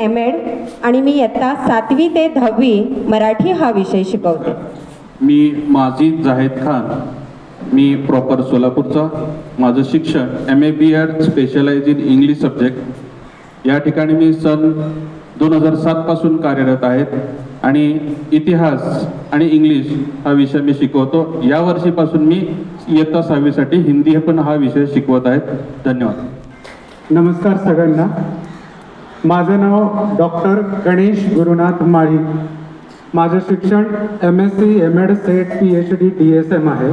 M Ed आणि मी इयत्ता सातवी ते दहावी मराठी हा विषय शिकवते. मी माजिद जाहेद खान. मी प्रॉपर सोलापूरचा. माझं शिक्षण M A B Ed specialise in English subject या ठिकाणी मी सन दोन हजार सातपासून कार्यरत आहेत आणि इतिहास आणि इंग्लिश हा विषय मी शिकवतो. या वर्षीपासून मी इयत्ता सहावीसाठी हिंदी पण हा विषय शिकवत आहेत. धन्यवाद. नमस्कार सगळ्यांना. माझं नाव डॉक्टर गणेश गुरुनाथ माळी. माझं शिक्षण M S C M Ed SET P H D D S M आहे.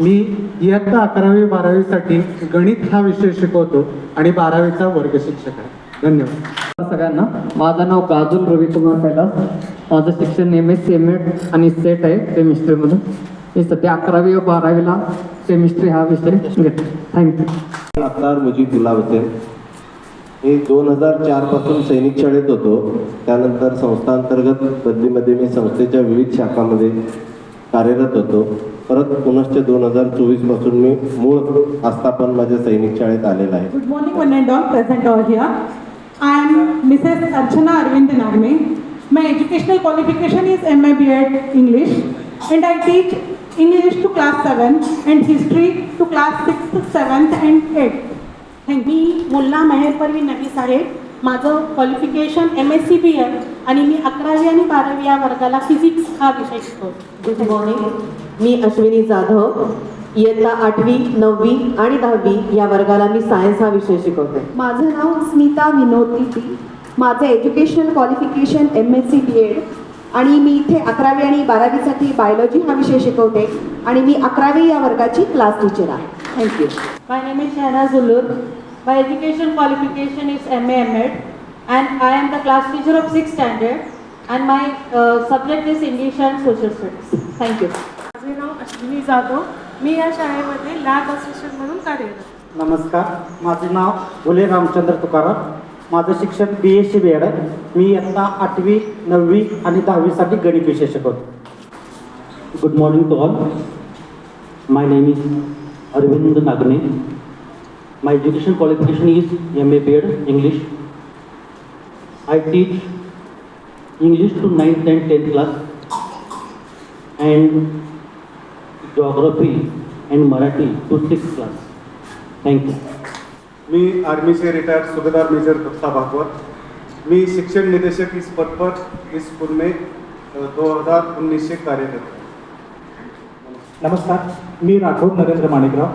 मी इयत्ता अकरावी बारावीसाठी गणित हा विषय शिकवतो आणि बारावीचा वर्ग शिक्षक आहे. धन्यवाद. सगळ्यांना. माझं नाव काजल रविकुमार कैलास. माझं शिक्षण M S C M Ed आणि सेट आहे केमिस्ट्रीमधून मी सध्या अकरावी व बारावीला केमिस्ट्री हा विषय घेतो थँक्यू मुजीब गुलाब हुसेन मी दोन हजार चारपासून सैनिक शाळेत होतो. त्यानंतर संस्थांतर्गत बदलीमध्ये मी संस्थेच्या विविध शाखामध्ये कार्यरत होतो. परत पुनश्च दोन हजार चोवीसपासून मी मूळ आस्थापन माझ्या सैनिक शाळेत आलेलं आहे. Good morning one and all present all here I am Mrs Archana Arvind Nagme my educational qualification is M I B Ed English and I teach English to class seven and history to class six seventh and eight मी मुल्ला मेहर परवीन नबीस आहे. माझं qualification M S C B आहे आणि मी अकरावी आणि बारावी या वर्गाला फिजिक्स हा विषय शिकवतो गुड मॉर्निंग मी अश्विनी जाधव. इयत्ता आठवी नववी आणि दहावी या वर्गाला मी सायन्स हा विषय शिकवते. माझं नाव स्मिता विनोद. तिटी माझं educational qualification M S C B Ed. आणि मी इथे अकरावी आणि बारावीसाठी बायोलॉजी हा विषय शिकवते. आणि मी अकरावी या वर्गाची क्लास टीचर आहे. Thank you my name is Shahnaz Ullur my education qualification is M A M Ed and I am the class teacher of six standard and my subject is English and social studies thank you माझे नाव अश्विनी जाधव. मी या शाळेमध्ये lab assistant म्हणून कार्यरत नमस्कार. माझे नाव फुले रामचंद्र तुकाराम. माझं शिक्षण B S C B Ed आहे मी इयत्ता आठवी नववी आणि दहावीसाठी गणित विषय शिकवतो Good morning to all. My name is Arvind Nagne. My education qualification is MA B.Ed English. I teach English to 9th and 10th class and geography and Marathi to 6th class. Thank you. मी आर्मीचे retired सुभेदार major Datta Bhagwat मी शिक्षण निदेशक इस पद पर इस school में दो हजार उन्नीस से कार्यरत नमस्कार मी राठोड नरेंद्र माणिकराव.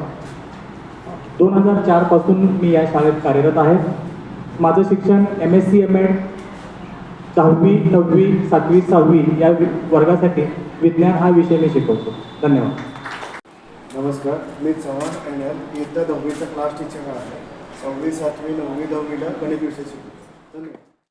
दोन हजार चारपासून मी या शाळेत कार्यरत आहे. माझं शिक्षण M S C M Ed दहावी नववी सातवी सहावी या वर्गासाठी विज्ञान हा विषय मी शिकवतो. धन्यवाद. नमस्कार मी चव्हाण एन एल इयत्ता दहावीचा क्लास टीचर आहे. सहावी सातवी नववी दहावीला गणित विषय शिकतो धन्यवाद.